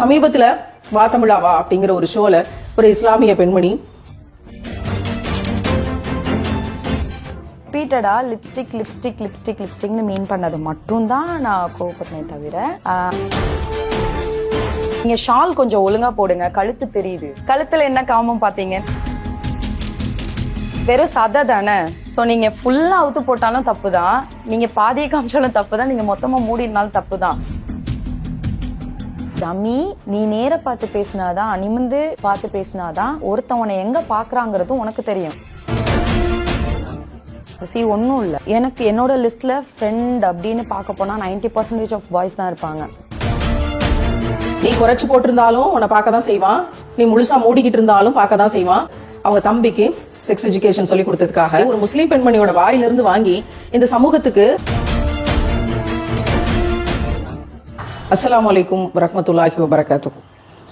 சமீபத்தில் வா வா அப்படிங்கிற ஒரு ஷோல ஒரு இஸ்லாமிய பெண்மணி ரிப்பீட்டடா லிப்ஸ்டிக் லிப்ஸ்டிக் லிப்ஸ்டிக் லிப்ஸ்டிக்னு மீன் பண்ணது மட்டும்தான் நான் கோவப்பட்டனே தவிர நீங்க ஷால் கொஞ்சம் ஒழுங்கா போடுங்க கழுத்து தெரியுது. கழுத்துல என்ன காமம் பாத்தீங்க வெறும் சதை தானே. ஸோ நீங்க ஃபுல்லா அவுத்து போட்டாலும் தப்பு தான் நீங்க பாதியை காமிச்சாலும் தப்பு தான் நீங்க மொத்தமா மூடினாலும் தப்பு தான் டமி நீ நேர பார்த்து பேசினாதான் நிமிந்து பார்த்து பேசினாதான் ஒருத்தவனை எங்க பாக்குறாங்கிறதும் உனக்கு தெரியும். சி ஒன்றும் இல்லை. எனக்கு என்னோட லிஸ்ட்ல ஃப்ரெண்ட் அப்படின்னு பார்க்க போனா 90% பர்சன்டேஜ் ஆஃப் பாய்ஸ் தான் இருப்பாங்க. நீ குறைச்சு போட்டிருந்தாலும் உன்னை பார்க்க தான் செய்வான். நீ முழுசா மூடிக்கிட்டு இருந்தாலும் பார்க்க தான் செய்வான். அவங்க தம்பிக்கு செக்ஸ் எஜுகேஷன் சொல்லி கொடுத்ததுக்காக ஒரு முஸ்லீம் பெண்மணியோட வாயிலிருந்து வாங்கி இந்த சமூகத்துக்கு அஸ்லாம் வலைக்கும் வரமத்துல்லாஹி வபரகாத்துஹு.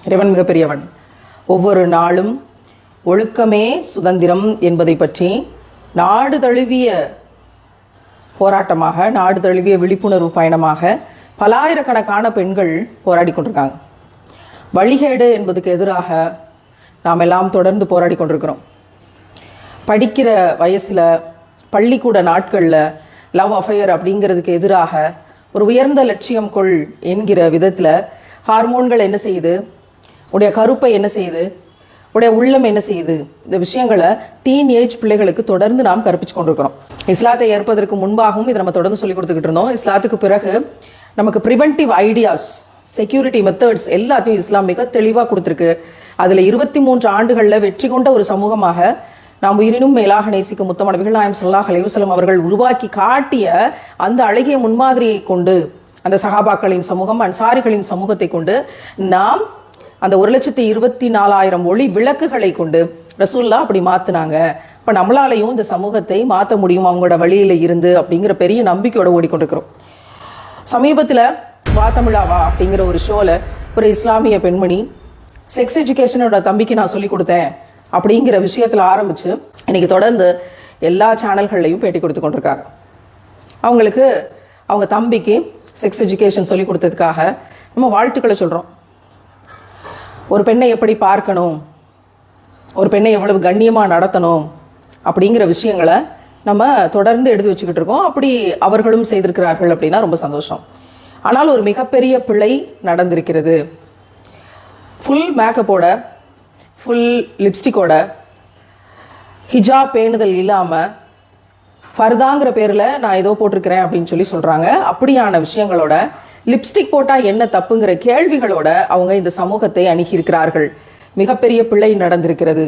இறைவன் மிகப்பெரியவன். ஒவ்வொரு நாளும் ஒழுக்கமே சுதந்திரம் என்பதை பற்றி நாடு தழுவிய போராட்டமாக நாடு தழுவிய விழிப்புணர்வு பயணமாக பலாயிரக்கணக்கான பெண்கள் போராடி கொண்டிருக்காங்க. வழிகேடு என்பதுக்கு எதிராக நாம் எல்லாம் தொடர்ந்து போராடி கொண்டிருக்கிறோம். படிக்கிற வயசில் பள்ளிக்கூட நாட்களில் லவ் அஃபையர் அப்படிங்கிறதுக்கு எதிராக ஒரு உயர்ந்த லட்சியம் கொள் என்கிற விதத்தில் ஹார்மோன்கள் என்ன செய்யுது? உடைய கருப்பை என்ன செய்யுது? உடைய உள்ளம் என்ன செய்யுது? இந்த விஷயங்களை டீன் ஏஜ் பிள்ளைகளுக்கு தொடர்ந்து நாம் கற்பிச்சு கொண்டிருக்கிறோம். இஸ்லாத்தை ஏற்பதற்கு முன்பாகவும் இதை நம்ம தொடர்ந்து சொல்லி கொடுத்துக்கிட்டு இருந்தோம். இஸ்லாத்துக்கு பிறகு நமக்கு ப்ரிவென்டிவ் ஐடியாஸ் செக்யூரிட்டி மெத்தட்ஸ் எல்லாத்தையும் இஸ்லாம் மிக தெளிவாக கொடுத்துருக்கு. அதில் இருபத்தி மூன்று ஆண்டுகளில் வெற்றி கொண்ட ஒரு சமூகமாக நாம் உயிரினும் மேலாக நேசிக்கும் முத்தமன நாயம் சல்லாஹ் அலைவசலம் அவர்கள் உருவாக்கி காட்டிய அந்த அழகிய முன்மாதிரியை கொண்டு அந்த சகாபாக்களின் சமூகம் அன்சாரிகளின் சமூகத்தை கொண்டு நாம் அந்த ஒரு லட்சத்தி இருபத்தி நாலாயிரம் ஒளி விளக்குகளை கொண்டு ரசூல்லா அப்படி மாத்தினாங்க. இப்ப நம்மளாலையும் இந்த சமூகத்தை மாத்த முடியும் அவங்களோட வழியில இருந்து அப்படிங்கிற பெரிய நம்பிக்கையோட ஓடிக்கொண்டிருக்கிறோம். சமீபத்துல வா தமிழாவா அப்படிங்கிற ஒரு ஷோல ஒரு இஸ்லாமிய பெண்மணி செக்ஸ் எஜுகேஷனோட தம்பிக்கு நான் சொல்லி கொடுத்தேன். அப்படிங்கிற விஷயத்தில் ஆரம்பித்து இன்னைக்கு தொடர்ந்து எல்லா சேனல்கள்லையும் பேட்டி கொடுத்து கொண்டிருக்காங்க. அவங்களுக்கு அவங்க தம்பிக்கு செக்ஸ் எஜுகேஷன் சொல்லி கொடுத்ததுக்காக நம்ம வாழ்த்துக்களை சொல்கிறோம் ஒரு பெண்ணை எப்படி பார்க்கணும்? ஒரு பெண்ணை எவ்வளவு கண்ணியமாக நடத்தணும்? அப்படிங்கிற விஷயங்களை நம்ம தொடர்ந்து எடுத்து வச்சுக்கிட்டு இருக்கோம். அப்படி அவர்களும் செய்திருக்கிறார்கள் அப்படின்னா ரொம்ப சந்தோஷம். ஆனால் ஒரு மிகப்பெரிய பிழை நடந்திருக்கிறது. ஃபுல் மேக்கப்போட ஃபுல் லிப்ஸ்டிக்கோட ஹிஜாப் பேணுதல் இல்லாமல் ஃபர்தாங்கிற பேரில் நான் ஏதோ போட்டிருக்கிறேன் அப்படின்னு சொல்லி சொல்கிறாங்க அப்படியான விஷயங்களோட லிப்ஸ்டிக் போட்டால் என்ன தப்புங்கிற கேள்விகளோட அவங்க இந்த சமூகத்தை அணுகியிருக்கிறார்கள். மிகப்பெரிய பிள்ளை நடந்திருக்கிறது.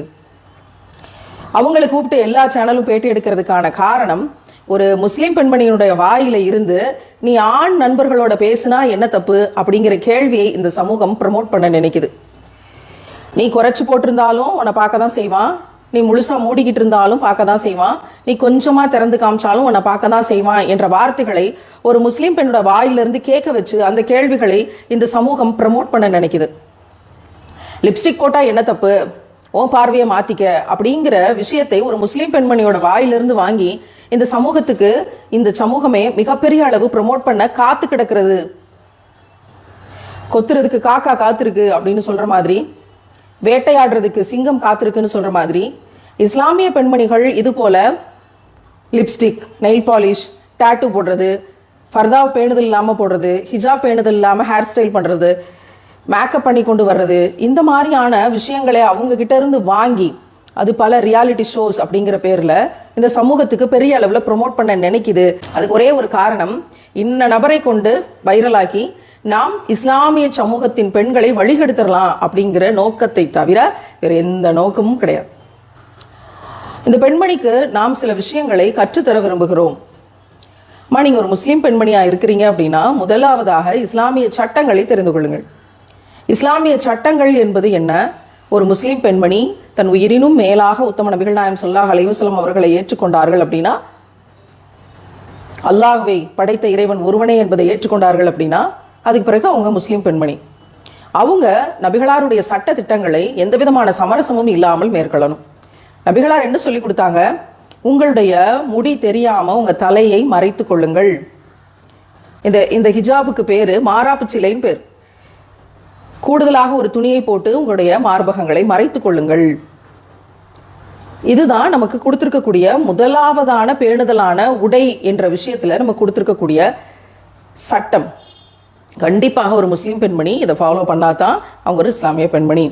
அவங்களை கூப்பிட்டு எல்லா சேனலும் பேட்டி எடுக்கிறதுக்கான காரணம் ஒரு முஸ்லீம் பெண்மணியினுடைய வாயில இருந்து நீ ஆண் நண்பர்களோட பேசுனா என்ன தப்பு? அப்படிங்கிற கேள்வியை இந்த சமூகம் ப்ரமோட் பண்ண நினைக்குது. நீ குறைச்சி போட்டிருந்தாலும் உன்னை பார்க்க தான் செய்வான். நீ முழுசா மூடிக்கிட்டு இருந்தாலும் பார்க்க தான் செய்வான். நீ கொஞ்சமா திறந்து காமிச்சாலும் உன்னை பார்க்க தான் செய்வான் என்ற வார்த்தைகளை ஒரு முஸ்லீம் பெண்ணோட வாயிலிருந்து கேட்க வச்சு அந்த கேள்விகளை இந்த சமூகம் ப்ரமோட் பண்ண நினைக்குது. லிப்ஸ்டிக் போட்டா என்ன தப்பு? ஓ பார்வையை மாத்திக்க அப்படிங்கிற விஷயத்தை ஒரு முஸ்லீம் பெண்மணியோட வாயிலிருந்து வாங்கி இந்த சமூகத்துக்கு இந்த சமூகமே மிகப்பெரிய அளவு ப்ரமோட் பண்ண காத்து கிடக்கிறது கொத்துறதுக்கு காக்கா காத்திருக்கு அப்படின்னு சொல்ற மாதிரி வேட்டையாடுறதுக்கு சிங்கம் காத்திருக்குன்னு சொல்ற மாதிரி இஸ்லாமிய பெண்மணிகள் இது போல லிப்ஸ்டிக் நெயில் பாலிஷ் டேட்டூ போடுறது ஃபர்தா பேணுதல் இல்லாமல் போடுறது ஹிஜாப் பேணுதல் இல்லாமல் ஹேர் ஸ்டைல் பண்ணுறது மேக்கப் பண்ணி கொண்டு வர்றது இந்த மாதிரியான விஷயங்களை அவங்க கிட்ட இருந்து வாங்கி அது பல ரியாலிட்டி ஷோஸ் அப்படிங்கிற பேரில் இந்த சமூகத்துக்கு பெரிய அளவில் ப்ரொமோட் பண்ண நினைக்குது. அதுக்கு ஒரே ஒரு காரணம் இன்ன நபரை கொண்டு வைரலாக்கி நாம் இஸ்லாமிய சமூகத்தின் பெண்களை வழிகெடுத்துடலாம் அப்படிங்கிற நோக்கத்தை தவிர வேற எந்த நோக்கமும் கிடையாது. இந்த பெண்மணிக்கு நாம் சில விஷயங்களை கற்றுத்தர விரும்புகிறோம். அம்மா நீங்கள் ஒரு முஸ்லீம் பெண்மணியாக இருக்கிறீங்க அப்படின்னா முதலாவதாக இஸ்லாமிய சட்டங்களை தெரிந்து கொள்ளுங்கள். இஸ்லாமிய சட்டங்கள் என்பது என்ன? ஒரு முஸ்லீம் பெண்மணி தன் உயிரினும் மேலாக உத்தம நபிகள் நாயம் சொல்லாஹ் அலைவசலம் அவர்களை ஏற்றுக்கொண்டார்கள் அப்படின்னா அல்லாஹ்வை படைத்த இறைவன் ஒருவனே என்பதை ஏற்றுக்கொண்டார்கள் அப்படின்னா அதுக்கு பிறகு அவங்க முஸ்லீம் பெண்மணி. அவங்க நபிகளாருடைய சட்ட திட்டங்களை எந்த விதமான சமரசமும் இல்லாமல் மேற்கொள்ளணும். நபிகளார் என்ன சொல்லி கொடுத்தாங்க? உங்களுடைய முடி தெரியாம உங்க தலையை மறைத்து கொள்ளுங்கள். இந்த இந்த ஹிஜாபுக்கு பேரு மாறாப்பு சிலைன்னு பேர். கூடுதலாக ஒரு துணியை போட்டு உங்களுடைய மார்பகங்களை மறைத்து கொள்ளுங்கள். இதுதான் நமக்கு கொடுத்துருக்கக்கூடிய முதலாவதான பேணுதலான உடை என்ற விஷயத்துல நம்ம கொடுத்துருக்கக்கூடிய சட்டம். கண்டிப்பாக ஒரு முஸ்லீம் பெண்மணி இதை ஃபாலோ பண்ணால் தான் அவங்க ஒரு இஸ்லாமிய பெண்மணி.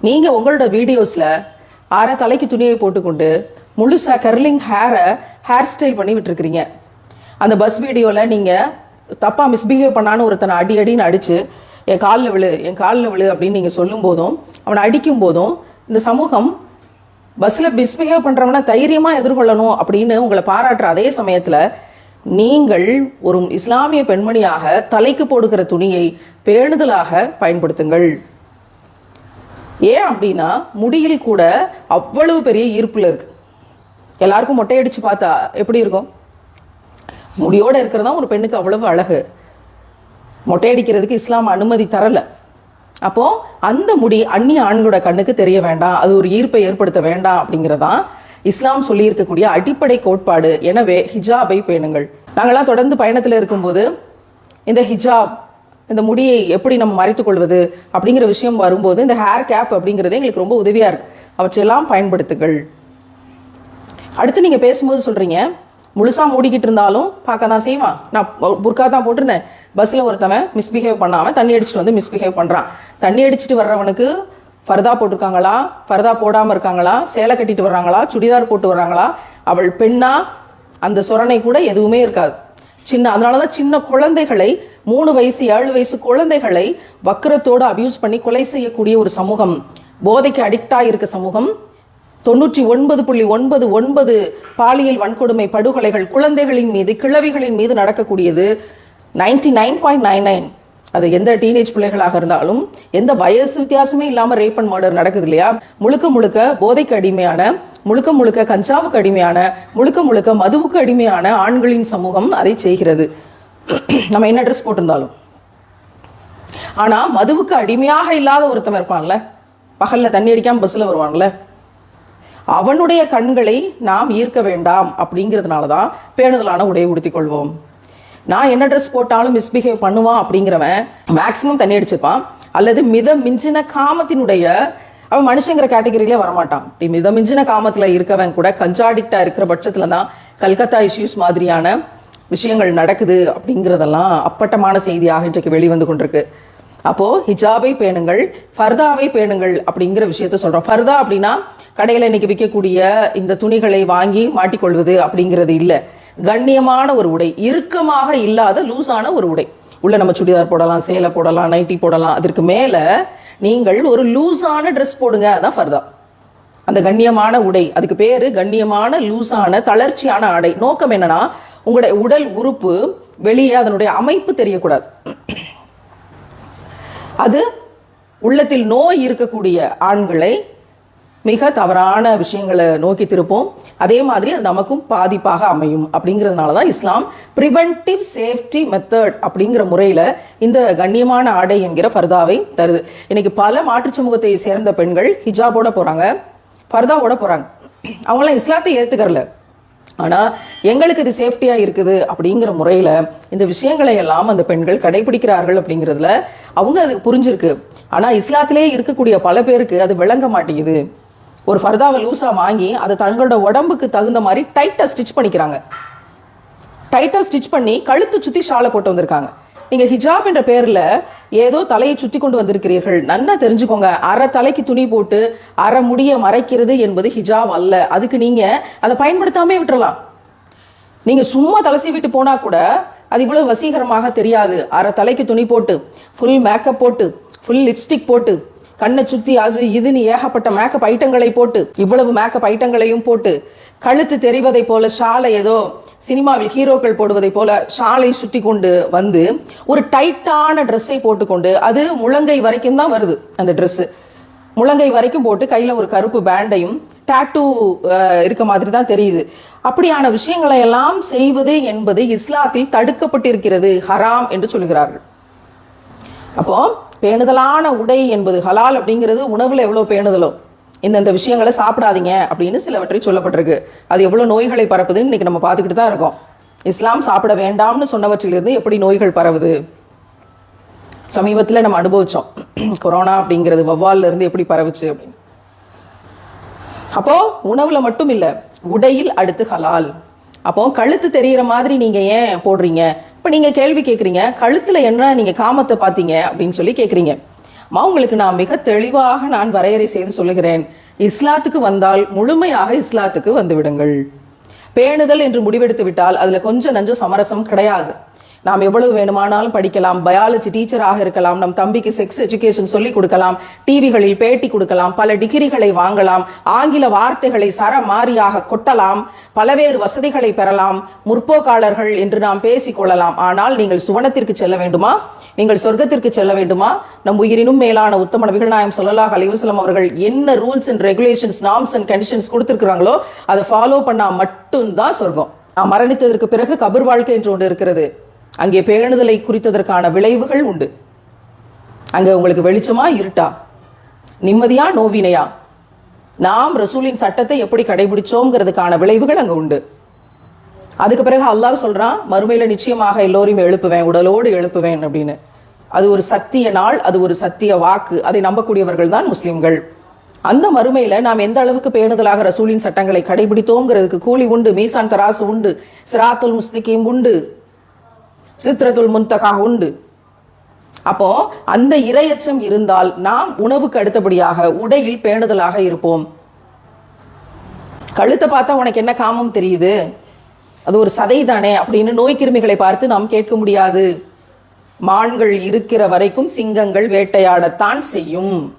நீங்கள் உங்களோட வீடியோஸில் அரை தலைக்கு துணியை போட்டுக்கொண்டு முழுசாக கர்லிங் ஹேரை ஹேர் ஸ்டைல் பண்ணி விட்டுருக்கிறீங்க அந்த பஸ் வீடியோவில் நீங்கள் தப்பாக மிஸ்பிஹேவ் பண்ணான்னு ஒருத்தனை அடி அடின்னு அடித்து என் காலில் விழு என் காலில் விழு அப்படின்னு நீங்கள் சொல்லும் போதும் அவனை அடிக்கும் போதும் இந்த சமூகம் பஸ்ஸில் மிஸ்பிஹேவ் பண்ணுறவனை தைரியமாக எதிர்கொள்ளணும் அப்படின்னு உங்களை பாராட்டுற அதே சமயத்தில் நீங்கள் ஒரு இஸ்லாமிய பெண்மணியாக தலைக்கு போடுகிற துணியை பேணுதலாக பயன்படுத்துங்கள். ஏன் அப்படின்னா முடியில் கூட அவ்வளவு பெரிய ஈர்ப்புல இருக்கு. எல்லாருக்கும் மொட்டையடிச்சு பார்த்தா எப்படி இருக்கும்? முடியோட இருக்கிறதா ஒரு பெண்ணுக்கு அவ்வளவு அழகு. மொட்டையடிக்கிறதுக்கு இஸ்லாம் அனுமதி தரல. அப்போ அந்த முடி அந்நிய ஆண்களோட கண்ணுக்கு தெரிய வேண்டாம். அது ஒரு ஈர்ப்பை ஏற்படுத்த வேண்டாம் அப்படிங்கிறதான் இஸ்லாம் சொல்லி இருக்கக்கூடிய அடிப்படை கோட்பாடு. எனவே ஹிஜாபை பேணுங்கள். நாங்கள்லாம் தொடர்ந்து பயணத்தில் இருக்கும்போது இந்த ஹிஜாப் இந்த முடியை எப்படி நம்ம மறைத்துக் கொள்வது அப்படிங்கிற விஷயம் வரும்போது இந்த ஹேர் கேப் அப்படிங்கிறது எங்களுக்கு ரொம்ப உதவியா இருக்கு. அவற்றையெல்லாம் பயன்படுத்துங்கள். அடுத்து நீங்க பேசும்போது சொல்றீங்க முழுசா மூடிக்கிட்டு இருந்தாலும் பார்க்க தான் செய்வான். நான் புர்கா தான் போட்டிருந்தேன். பஸ்ல ஒருத்தவன் மிஸ்பிஹேவ் பண்ணாம தண்ணி அடிச்சுட்டு வந்து மிஸ்பிஹேவ் பண்றான். தண்ணி அடிச்சுட்டு வர்றவனுக்கு ஃபர்தா போட்டிருக்காங்களா? ஃபர்தா போடாமல் இருக்காங்களா? சேலை கட்டிட்டு வர்றாங்களா? சுடிதார் போட்டு வர்றாங்களா? அவள் பெண்ணா அந்த சொரணை கூட எதுவுமே இருக்காது. சின்ன அதனாலதான் சின்ன குழந்தைகளை மூணு வயசு ஏழு வயசு குழந்தைகளை வக்கரத்தோடு அபியூஸ் பண்ணி கொலை செய்யக்கூடிய ஒரு சமூகம் போதைக்கு அடிக்டாக இருக்க சமூகம் தொண்ணூற்றி ஒன்பது புள்ளி ஒன்பது ஒன்பது பாலியல் வன்கொடுமை படுகொலைகள் குழந்தைகளின் மீது கிழவிகளின் மீது நடக்கக்கூடியது ninety nine point nine nine அது எந்த டீனேஜ் பிள்ளைகளாக இருந்தாலும் எந்த வயசு வித்தியாசமே இல்லாம ரேப் அண்ட் மர்டர் நடக்குது இல்லையா? முழுக்க முழுக்க போதைக்கு அடிமையான முழுக்க முழுக்க கஞ்சாவுக்கு அடிமையான முழுக்க முழுக்க மதுவுக்கு அடிமையான ஆண்களின் சமூகம் அதை செய்கிறது. நம்ம என்ன ட்ரெஸ் போட்டிருந்தாலும். ஆனா மதுவுக்கு அடிமையாக இல்லாத ஒருத்தன் இருப்பான்ல. பகல்ல தண்ணி அடிக்காம பஸ்ல வருவான்ல. அவனுடைய கண்களை நாம் ஈர்க்க வேண்டாம் அப்படிங்கிறதுனால தான் பேணுதலான உடையை உடுத்திக் கொள்வோம். நான் என்ன ட்ரெஸ் போட்டாலும் மிஸ்பிஹேவ் பண்ணுவான் அப்படிங்கிறவன் மேக்ஸிமம் தண்ணி அடிச்சிருப்பான் அல்லது மித மிஞ்சின காமத்தினுடைய அவன் மனுஷங்கிற கேட்டகரியிலே வரமாட்டான். இப்படி மித மிஞ்சின காமத்தில் இருக்கவன் கூட கஞ்சாடிக்டா இருக்கிற பட்சத்துல தான் கல்கத்தா இஷ்யூஸ் மாதிரியான விஷயங்கள் நடக்குது அப்படிங்கிறதெல்லாம் அப்பட்டமான செய்தியாக இன்றைக்கு வெளிவந்து கொண்டிருக்கு. அப்போ ஹிஜாபை பேணுங்கள் ஃபர்தாவை பேணுங்கள் அப்படிங்கிற விஷயத்த சொல்றோம். ஃபர்தா அப்படின்னா கடையில் இன்னைக்கு விற்கக்கூடிய இந்த துணிகளை வாங்கி மாட்டிக்கொள்வது அப்படிங்கிறது இல்லை. கண்ணியமான ஒரு உடை இறுக்கமாக இல்லாத லூஸான ஒரு உடை. உள்ள நம்ம சுடிதார் போடலாம் சேலை போடலாம் நைட்டி போடலாம். அதற்கு மேலே நீங்கள் ஒரு லூஸான ட்ரெஸ் போடுங்க. அதான் ஃபர்தா. அந்த கண்ணியமான உடை அதுக்கு பேரு கண்ணியமான லூஸான தளர்ச்சியான ஆடை. நோக்கம் என்னன்னா உங்களுடைய உடல் உறுப்பு வெளியே அதனுடைய அமைப்பு தெரியக்கூடாது. அது உள்ளத்தில் நோய் இருக்கக்கூடிய ஆண்களை மிக தவறான விஷயங்களை நோக்கி திருப்போம். அதே மாதிரி அது நமக்கும் பாதிப்பாக அமையும். அப்படிங்கிறதுனால தான் இஸ்லாம் ப்ரிவென்டிவ் சேஃப்டி மெத்தட் அப்படிங்கிற முறையில் இந்த கண்ணியமான ஆடை என்கிற ஃபர்தாவை தருது. இன்னைக்கு பல மாற்றுச் சமூகத்தை சேர்ந்த பெண்கள் ஹிஜாபோட போகிறாங்க ஃபர்தாவோட போகிறாங்க அவங்களாம் இஸ்லாத்தை ஏற்றுக்கறல ஆனால் எங்களுக்கு இது சேஃப்டியாக இருக்குது அப்படிங்கிற முறையில் இந்த விஷயங்களை எல்லாம் அந்த பெண்கள் கடைபிடிக்கிறார்கள் அப்படிங்கிறதுல அவங்க அது புரிஞ்சிருக்கு. ஆனால் இஸ்லாத்திலே இருக்கக்கூடிய பல பேருக்கு அது விளங்க மாட்டேங்குது. ஒரு ஃபர்தாவை லூஸாக வாங்கி அதை தங்களோட உடம்புக்கு தகுந்த மாதிரி டைட்டாக ஸ்டிச் பண்ணிக்கிறாங்க. டைட்டாக ஸ்டிச் பண்ணி கழுத்து சுற்றி ஷாலை போட்டு வந்திருக்காங்க. நீங்கள் ஹிஜாப் என்ற பேரில் ஏதோ தலையை சுற்றி கொண்டு வந்திருக்கிறீர்கள். நன்னா தெரிஞ்சுக்கோங்க. அரை தலைக்கு துணி போட்டு அரை முடிய மறைக்கிறது என்பது ஹிஜாப் அல்ல. அதுக்கு நீங்கள் அதை பயன்படுத்தாமே விட்டுறலாம். நீங்கள் சும்மா தலசி விட்டு போனால் கூட அது இவ்வளோ வசீகரமாக தெரியாது. அரை தலைக்கு துணி போட்டு ஃபுல் மேக்கப் போட்டு ஃபுல் லிப்ஸ்டிக் போட்டு கண்ணை சுத்தி அது இதுன்னு ஏகப்பட்ட மேக்கப் ஐட்டங்களை போட்டு இவ்வளவு மேக்கப் ஐட்டங்களையும் போட்டு கழுத்து தெரிவதை போல ஷாலை ஏதோ சினிமாவில் ஹீரோக்கள் போடுவதை போல ஷாலை சுத்தி கொண்டு வந்து ஒரு டைட்டான ட்ரெஸ்ஸை போட்டுக்கொண்டு அது முழங்கை வரைக்கும் தான் வருது அந்த ட்ரெஸ்ஸு முழங்கை வரைக்கும் போட்டு கையில ஒரு கருப்பு பேண்டையும் டாட்டூ இருக்க மாதிரி தான் தெரியுது. அப்படியான விஷயங்களை எல்லாம் செய்வது என்பது இஸ்லாத்தில் தடுக்கப்பட்டிருக்கிறது ஹராம் என்று சொல்கிறார்கள் அப்போ பேணுதலான உடை என்பது ஹலால் அப்படிங்கிறது உணவுல எவ்வளவு பேணுதலோ. இந்தந்த விஷயங்களை சாப்பிடாதீங்க அப்படின்னு சிலவற்றை சொல்லப்பட்டிருக்கு. அது எவ்வளவு நோய்களை பரப்புதுன்னு இன்னைக்கு நம்ம பார்த்துக்கிட்டு தான் இருக்கோம். இஸ்லாம் சாப்பிட வேண்டாம்னு சொன்னவற்றிலிருந்து எப்படி நோய்கள் பரவுது? சமீபத்தில் நம்ம அனுபவிச்சோம். கொரோனா அப்படிங்கிறது வவ்வால்ல இருந்து எப்படி பரவுச்சு அப்படின்னு. அப்போ உணவுல மட்டும் இல்ல உடையில் அடுத்து ஹலால். அப்போ கழுத்து தெரியற மாதிரி நீங்க ஏன் போடுறீங்க? இப்போ நீங்க கேள்வி கேட்குறீங்க கழுத்துல என்ன நீங்க காமத்தை பார்த்தீங்க அப்படின்னு சொல்லி கேக்குறீங்க. அம்மா உங்களுக்கு நான் மிக தெளிவாக நான் வரையறை செய்து சொல்லுகிறேன். இஸ்லாத்துக்கு வந்தால் முழுமையாக இஸ்லாத்துக்கு வந்துவிடுங்கள் பேணுதல் என்று முடிவெடுத்து விட்டால் அதுல கொஞ்சம் நஞ்சம் சமரசம் கிடையாது. நாம் எவ்வளவு வேணுமானாலும் படிக்கலாம் பயாலஜி டீச்சராக இருக்கலாம் நம் தம்பிக்கு செக்ஸ் எஜுகேஷன் சொல்லி கொடுக்கலாம் டிவிகளில் பேட்டி கொடுக்கலாம் பல டிகிரிகளை வாங்கலாம் ஆங்கில வார்த்தைகளை சரமாரியாக கொட்டலாம் பலவேறு வசதிகளை பெறலாம் முற்போக்காளர்கள் என்று நாம் பேசிக் கொள்ளலாம். ஆனால் நீங்கள் சுவனத்திற்கு செல்ல வேண்டுமா? நீங்கள் சொர்க்கத்திற்கு செல்ல வேண்டுமா? நம் உயிரினும் மேலான உத்தம நபிகள் நாயம் சொல்லலாஹ் அலிவசலம் அவர்கள் என்ன rules and regulations norms and conditions கொடுத்திருக்கிறாங்களோ அதை ஃபாலோ பண்ணா மட்டும்தான் சொர்க்கம். மரணித்ததற்கு பிறகு கபர் வாழ்க்கை என்று ஒன்று இருக்கிறது. அங்கே பேணுதலை குறித்ததற்கான விளைவுகள் உண்டு. அங்கே உங்களுக்கு வெளிச்சமா இருட்டா? நிம்மதியா நோவினையா? நாம் ரசூலின் சட்டத்தை எப்படி கடைபிடிச்சோங்கிறதுக்கான விளைவுகள் அங்கே உண்டு. அதுக்கு பிறகு அல்லாஹ் சொல்றான் மறுமையில நிச்சயமாக எல்லோரையும் எழுப்புவேன் உடலோடு எழுப்புவேன் அப்படின்னு. அது ஒரு சத்திய நாள் அது ஒரு சத்திய வாக்கு. அதை நம்பக்கூடியவர்கள் தான் முஸ்லிம்கள். அந்த மறுமையில நாம் எந்த அளவுக்கு பேணுதலாக ரசூலின் சட்டங்களை கடைபிடித்தோங்கிறதுக்கு கூலி உண்டு மீசான் தராசு உண்டு சிராத்துல் முஸ்லிகீம் உண்டு. சித்ரதுல் முந்தகா உண்டு. அப்போ அந்த இரையச்சம் இருந்தால் நாம் உணவுக்கு அடுத்தபடியாக உடையில் பேணுதலாக இருப்போம். கழுத்தை பார்த்தா உனக்கு என்ன காமம் தெரியுது? அது ஒரு சதை தானே? அப்படின்னு நோய் கிருமிகளை பார்த்து நாம் கேட்க முடியாது. மான்கள் இருக்கிற வரைக்கும் சிங்கங்கள் வேட்டையாடத்தான் செய்யும்.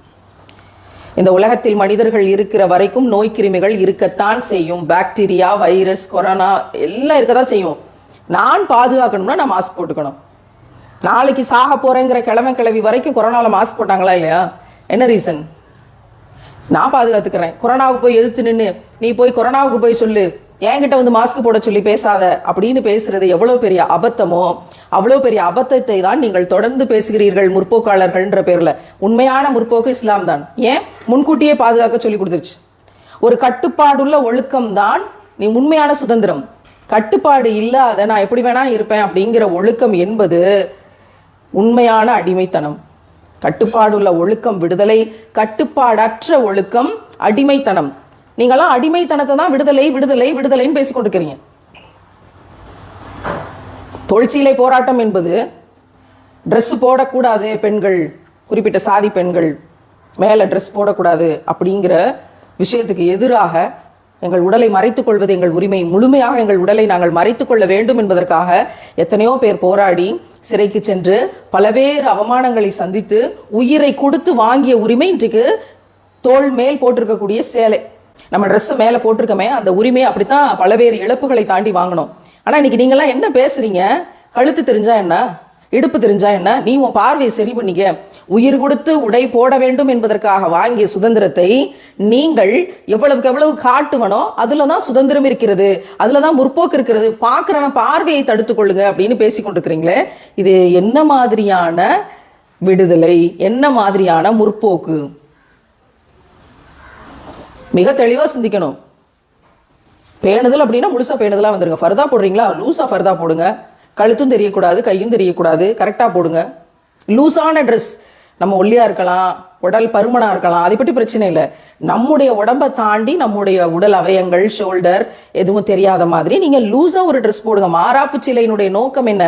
இந்த உலகத்தில் மனிதர்கள் இருக்கிற வரைக்கும் நோய் கிருமிகள் இருக்கத்தான் செய்யும். பாக்டீரியா வைரஸ் கொரோனா எல்லாம் இருக்கதான் செய்யும். நான் பாதுகாக்கணும்னா நான் மாஸ்க் போட்டுக்கணும். நாளைக்கு சாக போகிறேங்கிற கிழமை கிழவி வரைக்கும் கொரோனாவில் மாஸ்க் போட்டாங்களா இல்லையா? என்ன ரீசன் நான் பாதுகாத்துக்கிறேன். கொரோனாவுக்கு போய் எதிர்த்து நின்று நீ போய் கொரோனாவுக்கு போய் சொல்லு. என்கிட்ட வந்து மாஸ்க் போட சொல்லி பேசாத. அப்படின்னு பேசுறது எவ்வளோ பெரிய அபத்தமோ அவ்வளோ பெரிய அபத்தத்தை தான் நீங்கள் தொடர்ந்து பேசுகிறீர்கள் முற்போக்காளர்கள்ன்ற பேரில். உண்மையான முற்போக்கு இஸ்லாம் தான். ஏன்? முன்கூட்டியே பாதுகாக்க சொல்லி கொடுத்துருச்சு. ஒரு கட்டுப்பாடுள்ள ஒழுக்கம் தான் நீ உண்மையான சுதந்திரம். கட்டுப்பாடு இல்லாத நான் எப்படி வேணா இருப்பேன் அப்படிங்கிற ஒழுக்கம் என்பது உண்மையான அடிமைத்தனம். கட்டுப்பாடுள்ள ஒழுக்கம் விடுதலை கட்டுப்பாடற்ற ஒழுக்கம் அடிமைத்தனம். நீங்களாம் அடிமைத்தனத்தை தான் விடுதலை விடுதலை விடுதலைன்னு பேசிக்கொண்டிருக்கிறீங்க தொழிற்சீலை போராட்டம் என்பது ட்ரெஸ் போடக்கூடாது பெண்கள் குறிப்பிட்ட சாதி பெண்கள் மேலே ட்ரெஸ் போடக்கூடாது அப்படிங்கிற விஷயத்துக்கு எதிராக எங்கள் உடலை மறைத்துக் கொள்வது எங்கள் உரிமை. முழுமையாக எங்கள் உடலை நாங்கள் மறைத்துக் கொள்ள வேண்டும் என்பதற்காக எத்தனையோ பேர் போராடி சிறைக்கு சென்று பலவேறு அவமானங்களை சந்தித்து உயிரை கொடுத்து வாங்கிய உரிமை இன்றைக்கு தோல் மேல் போட்டிருக்கக்கூடிய சேலை. நம்ம ட்ரெஸ் மேல போட்டிருக்கமே அந்த உரிமையை அப்படித்தான் பலவேறு இழப்புகளை தாண்டி வாங்கணும். ஆனா இன்னைக்கு நீங்களாம் என்ன பேசுறீங்க? கழுத்து தெரிஞ்சா என்ன? இடுப்பு தெரிஞ்சா என்ன? நீ உன் பார்வையை சரி பண்ணிக்க. உயிர் கொடுத்து உடை போட வேண்டும் என்பதற்காக வாங்கிய சுதந்திரத்தை நீங்கள் எவ்வளவுக்கு எவ்வளவு காட்டுவனோ அதுல தான் சுதந்திரம் இருக்கிறது. அதுல தான் முற்போக்கு இருக்கிறது. பார்க்கிறவன் பார்வையை தடுத்து கொள்ளுங்க அப்படின்னு பேசி கொண்டிருக்கிறீங்களே. இது என்ன மாதிரியான விடுதலை? என்ன மாதிரியான முற்போக்கு? மிக தெளிவா சிந்திக்கணும். பேணுதல் அப்படின்னா முழுசா பேணுதலா வந்துருங்க. ஃபர்தா போடுறீங்களா? லூசா ஃபர்தா போடுங்க. கழுத்தும் தெரியக்கூடாது கையும் தெரியக்கூடாது. கரெக்டாக போடுங்க. லூஸான ட்ரெஸ் நம்ம ஒல்லியாக இருக்கலாம் உடல் பருமனாக இருக்கலாம் அதை பற்றி பிரச்சனை இல்லை. நம்முடைய உடம்பை தாண்டி நம்முடைய உடல் அவயங்கள் ஷோல்டர் எதுவும் தெரியாத மாதிரி நீங்கள் லூஸாக ஒரு ட்ரெஸ் போடுங்க. மாறாப்பு சிலையினுடைய நோக்கம் என்ன?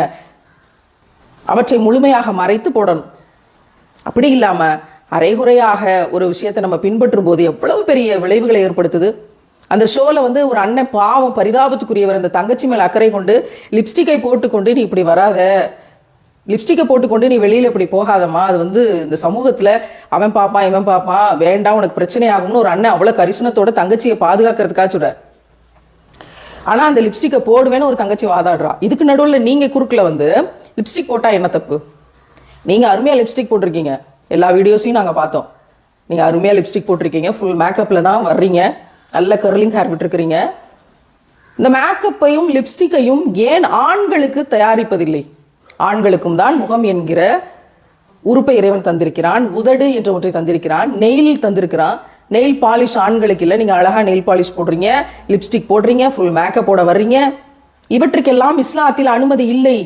அவற்றை முழுமையாக மறைத்து போடணும். அப்படி இல்லாமல் அரைகுறையாக ஒரு விஷயத்தை நம்ம பின்பற்றும் போது எவ்வளவு பெரிய விளைவுகளை ஏற்படுத்துது? அந்த ஷோவில் வந்து ஒரு அண்ணன் பாவம் பரிதாபத்துக்குரியவர். அந்த தங்கச்சி மேல் அக்கறை கொண்டு லிப்ஸ்டிக்கை போட்டுக்கொண்டு நீ இப்படி வராத. லிப்ஸ்டிக்கை போட்டுக்கொண்டு நீ வெளியில் இப்படி போகாதம்மா. அது வந்து இந்த சமூகத்தில் அவன் பாப்பான் இவன் பாப்பான் வேண்டாம் உனக்கு பிரச்சனை ஆகும்னு ஒரு அண்ணன் அவ்வளோ கரிசனத்தோட தங்கச்சியை பாதுகாக்கிறதுக்காக சொல்றார். ஆனால் அந்த லிப்ஸ்டிக்கை போடுவேன்னு ஒரு தங்கச்சி வாதாடுறா. இதுக்கு நடுவில் நீங்கள் குறுக்கில் வந்து லிப்ஸ்டிக் போட்டால் என்ன தப்பு? நீங்கள் அருமையாக லிப்ஸ்டிக் போட்டிருக்கீங்க. எல்லா வீடியோஸையும் நாங்கள் பார்த்தோம். நீங்கள் அருமையாக லிப்ஸ்டிக் போட்டிருக்கீங்க. ஃபுல் மேக்கப்பில் தான் வர்றீங்க. நல்ல கர்லிங் ஹேர் விட்டுருக்கிறீங்க. இந்த மேக்கப்பையும் லிப்ஸ்டிக்கையும் ஏன் ஆண்களுக்கு தயாரிப்பதில்லை? ஆண்களுக்கும் தான் முகம் என்கிற உறுப்பை இறைவன் தந்திருக்கிறான் உதடு என்ற ஒன்றை தந்திருக்கிறான் நெயில் தந்திருக்கிறான். நெயில் பாலிஷ் ஆண்களுக்கு இல்லை நீங்கள் அழகாக நெயில் பாலிஷ் போடுறீங்க லிப்ஸ்டிக் போடுறீங்க ஃபுல் மேக்கப் போட வர்றீங்க. இவற்றுக்கெல்லாம் இஸ்லாத்தில் அனுமதி இல்லை.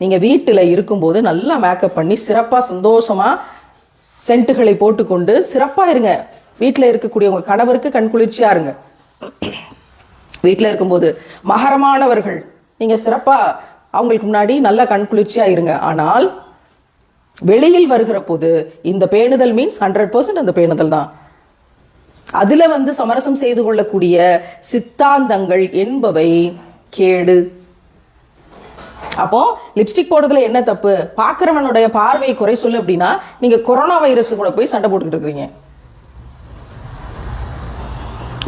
நீங்கள் வீட்டில் இருக்கும்போது நல்லா மேக்கப் பண்ணி சிறப்பாக சந்தோஷமாக சென்ட்டுகளை போட்டுக்கொண்டு சிறப்பாக இருங்க. வீட்டில் இருக்கக்கூடிய உங்கள் கணவருக்கு கண் குளிர்ச்சியாக இருங்க. வீட்டில் இருக்கும்போது மகரமானவர்கள் நீங்கள் சிறப்பாக அவங்களுக்கு முன்னாடி நல்லா கண் குளிர்ச்சியாக இருங்க. ஆனால் வெளியில் வருகிற போது இந்த பேணுதல் மீன்ஸ் ஹண்ட்ரட் பர்சன்ட் அந்த பேணுதல் தான். அதுல வந்து சமரசம் செய்து கொள்ளக்கூடிய சித்தாந்தங்கள் என்பவை கேடு. அப்போ லிப்ஸ்டிக் போடுறதுல என்ன தப்பு? பார்க்கிறவனுடைய பார்வையை குறை சொல்லு அப்படின்னா நீங்க கொரோனா வைரஸ் கூட போய் சண்டை போட்டுக்கிட்டு இருக்கீங்க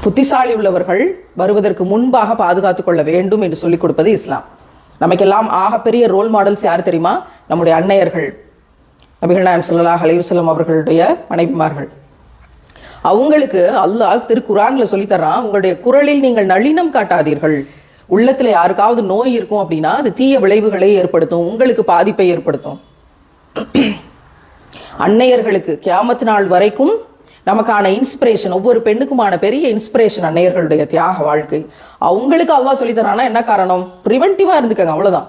புத்திசாலி உள்ளவர்கள் வருவதற்கு முன்பாக பாதுகாத்துக் கொள்ள வேண்டும் என்று சொல்லிக் கொடுப்பது இஸ்லாம். நமக்கெல்லாம் ஆகப்பெரிய ரோல் மாடல்ஸ் யார் தெரியுமா? நம்முடைய அன்னையர்கள். நபிகள் நாயம் ஸல்லல்லாஹு அலைஹி அவர்களுடைய மனைவிமார்கள். அவங்களுக்கு அல்லாஹ் திருக்குரான்ல சொல்லி தர்றான் உங்களுடைய குரலில் நீங்கள் நளினம் காட்டாதீர்கள். உள்ளத்துல யாருக்காவது நோய் இருக்கும் அப்படின்னா அது தீய விளைவுகளை ஏற்படுத்தும் உங்களுக்கு பாதிப்பை ஏற்படுத்தும். அன்னையர்களுக்கு கியாமத் நாள் வரைக்கும் நமக்கான இன்ஸ்பிரேஷன் ஒவ்வொரு பெண்ணுக்குமான பெரிய இன்ஸ்பிரேஷன் அன்னையர்களுடைய தியாக வாழ்க்கை. அவங்களுக்கு அல்லாஹ் சொல்லி தரானா என்ன காரணம்? ப்ரிவென்டிவா இருந்துக்கங்க அவ்வளவுதான்.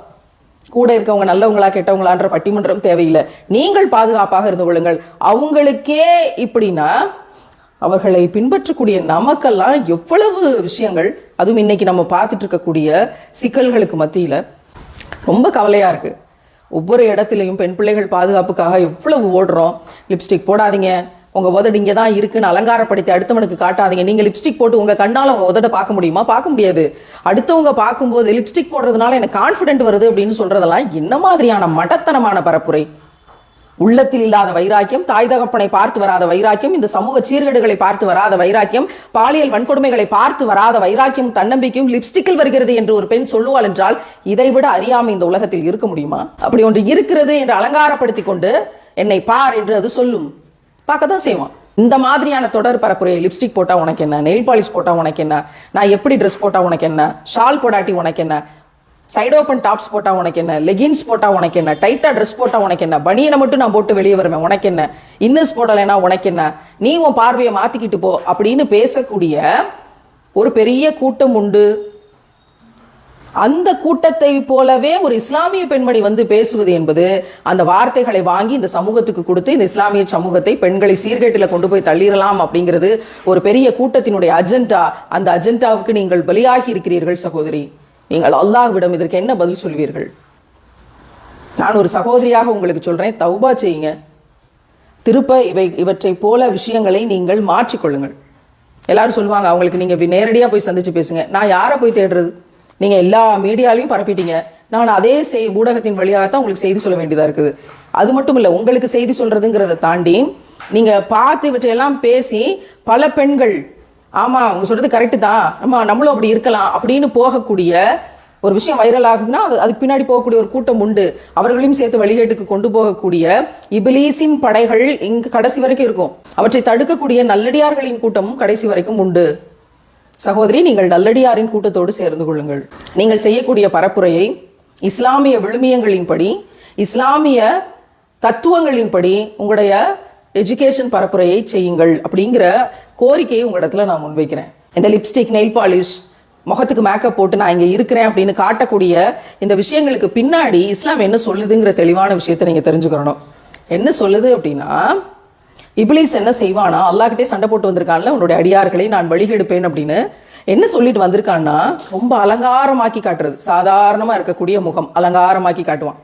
கூட இருக்கவங்க நல்லவங்களா கெட்டவங்களான்ற பட்டிமன்றம் தேவையில்லை. நீங்கள் பாதுகாப்பாக இருந்து கொள்ளுங்கள். அவங்களுக்கே இப்படின்னா அவர்களை பின்பற்றக்கூடிய நமக்கெல்லாம் எவ்வளவு விஷயங்கள் அதுவும் இன்னைக்கு நம்ம பார்த்துட்டு இருக்கக்கூடிய சிக்கல்களுக்கு மத்தியில ரொம்ப கவலையா இருக்கு. ஒவ்வொரு இடத்துலையும் பெண் பிள்ளைகள் பாதுகாப்புக்காக எவ்வளவு ஓடுறோம். லிப்ஸ்டிக் போடாதீங்க. உங்க உதடு இங்கே தான் இருக்குன்னு அலங்காரப்படுத்தி அடுத்தவனுக்கு காட்டாதீங்க. நீங்க லிப்ஸ்டிக் போட்டு உங்க கண்ணால உங்க உதட பார்க்க முடியுமா? பார்க்க முடியாது. அடுத்தவங்க பார்க்கும்போது லிப்ஸ்டிக் போடுறதுனால எனக்கு கான்ஃபிடென்ட் வருது அப்படின்னு சொல்றதெல்லாம் என்ன மாதிரியான மடத்தனமான பரப்புரை. உள்ளத்தில் இல்லாத வைராக்கியம் தாய் தகப்பனை பார்த்து வராத வைராக்கியம் இந்த சமூக சீர்கேடுகளை பார்த்து வராத வைராக்கியம் பாலியல் வன்கொடுமைகளை பார்த்து வராத வைராக்கியம் தன்னம்பிக்கையும் லிப்ஸ்டிக்கில் வருகிறது என்று ஒரு பெண் சொல்லுவாள் என்றால் இதைவிட அறியாமை இந்த உலகத்தில் இருக்க முடியுமா? அப்படி ஒன்று இருக்கிறது என்று அலங்காரப்படுத்தி கொண்டு என்னை பார் என்று அது சொல்லும். பார்க்க தான் செய்வான். இந்த மாதிரியான தொடர் பரப்புரை லிப்ஸ்டிக் போட்டால் உனக்கு என்ன? நெயில் பாலிஷ் போட்டால் உனக்கு என்ன? நான் எப்படி ட்ரெஸ் போட்டால் உனக்கு என்ன? ஷால் போடாட்டி உனக்கு என்ன? சைட் ஓப்பன் டாப்ஸ் போட்டால் உனக்கு என்ன? லெகின்ஸ் போட்டால் உனக்கு என்ன? டைட்டாக ட்ரெஸ் போட்டால் உனக்கு என்ன? பனியனை மட்டும் நான் போட்டு வெளியே வருவேன். உனக்கு என்ன? இன்னஸ் போடலைன்னா உனக்கு என்ன? நீ உன் பார்வையை மாற்றிக்கிட்டு போ அப்படின்னு பேசக்கூடிய ஒரு பெரிய கூட்டம் உண்டு. அந்த கூட்டத்தை போலவே ஒரு இஸ்லாமிய பெண்மணி வந்து பேசுவது என்பது அந்த வார்த்தைகளை வாங்கி இந்த சமூகத்துக்கு கொடுத்து இந்த இஸ்லாமிய சமூகத்தை பெண்களை சீர்கேட்டில் கொண்டு போய் தள்ளிடலாம் அப்படிங்கிறது ஒரு பெரிய கூட்டத்தினுடைய அஜெண்டா. அந்த அஜெண்டாவுக்கு நீங்கள் பலியாகி இருக்கிறீர்கள் சகோதரி. நீங்கள் அல்லாஹ்விடம் இதற்கு என்ன பதில் சொல்வீர்கள்? நான் ஒரு சகோதரியாக உங்களுக்கு சொல்றேன் தௌபா செய்யுங்க. திருப்ப இவை இவற்றை போல விஷயங்களை நீங்கள் மாற்றிக்கொள்ளுங்கள். எல்லாரும் சொல்லுவாங்க அவங்களுக்கு நீங்க நேரடியாக போய் சந்திச்சு பேசுங்க. நான் யாரை போய் தேடுறது? நீங்கள் எல்லா மீடியாலையும் பரப்பிட்டீங்க. நான் அதே செய் ஊடகத்தின் வழியாகத்தான் உங்களுக்கு செய்தி சொல்ல வேண்டியதாக இருக்குது. அது மட்டும் இல்லை உங்களுக்கு செய்தி சொல்றதுங்கிறத தாண்டி நீங்கள் பார்த்து இவற்றையெல்லாம் பேசி பல பெண்கள் ஆமாம் அவங்க சொல்றது கரெக்டு தான். ஆமாம் நம்மளும் அப்படி இருக்கலாம் அப்படின்னு போகக்கூடிய ஒரு விஷயம் வைரல் ஆகுதுன்னா அது அதுக்கு பின்னாடி போகக்கூடிய ஒரு கூட்டம் உண்டு. அவர்களையும் சேர்த்து வழிகேட்டுக்கு கொண்டு போகக்கூடிய இபிலீசின் படைகள் இங்கு கடைசி வரைக்கும் இருக்கும். அவற்றை தடுக்கக்கூடிய நல்லடியார்களின் கூட்டமும் கடைசி வரைக்கும் உண்டு. சகோதரி நீங்கள் நல்லடியாரின் கூட்டத்தோடு சேர்ந்து கொள்ளுங்கள். நீங்கள் செய்யக்கூடிய பரப்புரையை இஸ்லாமிய விழுமியங்களின்படி இஸ்லாமிய தத்துவங்களின்படி உங்களுடைய எஜுகேஷன் பரப்புரையை செய்யுங்கள் அப்படிங்கிற கோரிக்கையை உங்களிடத்துல நான் முன்வைக்கிறேன். இந்த லிப்ஸ்டிக் நெயில் பாலிஷ் முகத்துக்கு மேக்கப் போட்டு நான் இங்க இருக்கிறேன் அப்படின்னு காட்டக்கூடிய இந்த விஷயங்களுக்கு பின்னாடி இஸ்லாம் என்ன சொல்லுதுங்கிற தெளிவான விஷயத்தை நீங்க தெரிஞ்சுக்கணும். என்ன சொல்லுது அப்படின்னா இப்ளீஸ் என்ன செய்வானா? அல்லாஹ்கிட்டே சண்டை போட்டு வந்திருக்கான்ல உன்னுடைய அடியார்களை நான் வழிகெடுப்பேன் அப்படின்னு. என்ன சொல்லிட்டு வந்திருக்கான்னா ரொம்ப அலங்காரமாக்கி காட்டுறது. சாதாரணமா இருக்கக்கூடிய முகம் அலங்காரமாக்கி காட்டுவான்.